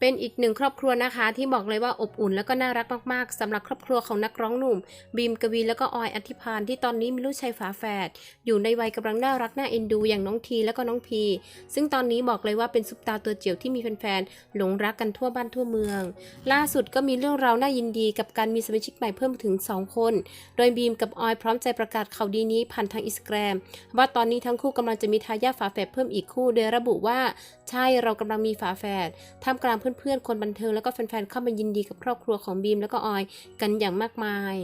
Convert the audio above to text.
เป็นอีกหนึ่งครอบครัวนะคะ ที่บอกเลยว่าอบอุ่นแล้วก็น่ารักมากๆสำหรับครอบครัวของนักร้องหนุ่ม บีมกวีแล้วก็ออยอธิพานที่ตอนนี้มีลูกชายฝาแฝดอยู่ในวัยกำลังน่ารักน่าเอ็นดู อย่างน้องทีแล้วก็น้องพี ซึ่งตอนนี้บอกเลยว่าเป็นซุปตาตัวเจิ๋วที่มีแฟนๆหลงรักกันทั่วบ้านทั่วเมือง ล่าสุดก็มีเรื่องราวน่ายินดีกับการมีสมาชิกใหม่เพิ่มถึง 2 คน โดยบีมกับออยพร้อมใจประกาศข่าวดีนี้ผ่านทางอินสตาแกรมว่าตอนนี้ทั้งคู่กำลังจะมีทายาทฝาแฝดเพิ่มอีกคู่ โดยระบุว่า ใช่เรากำลังมีฝาแฝดท่ามกลางเพื่อนๆ คนบันเทิงแล้วก็แฟนๆ เข้ามายินดีกับครอบครัวของบีมแล้วก็ออยกันอย่างมากมาย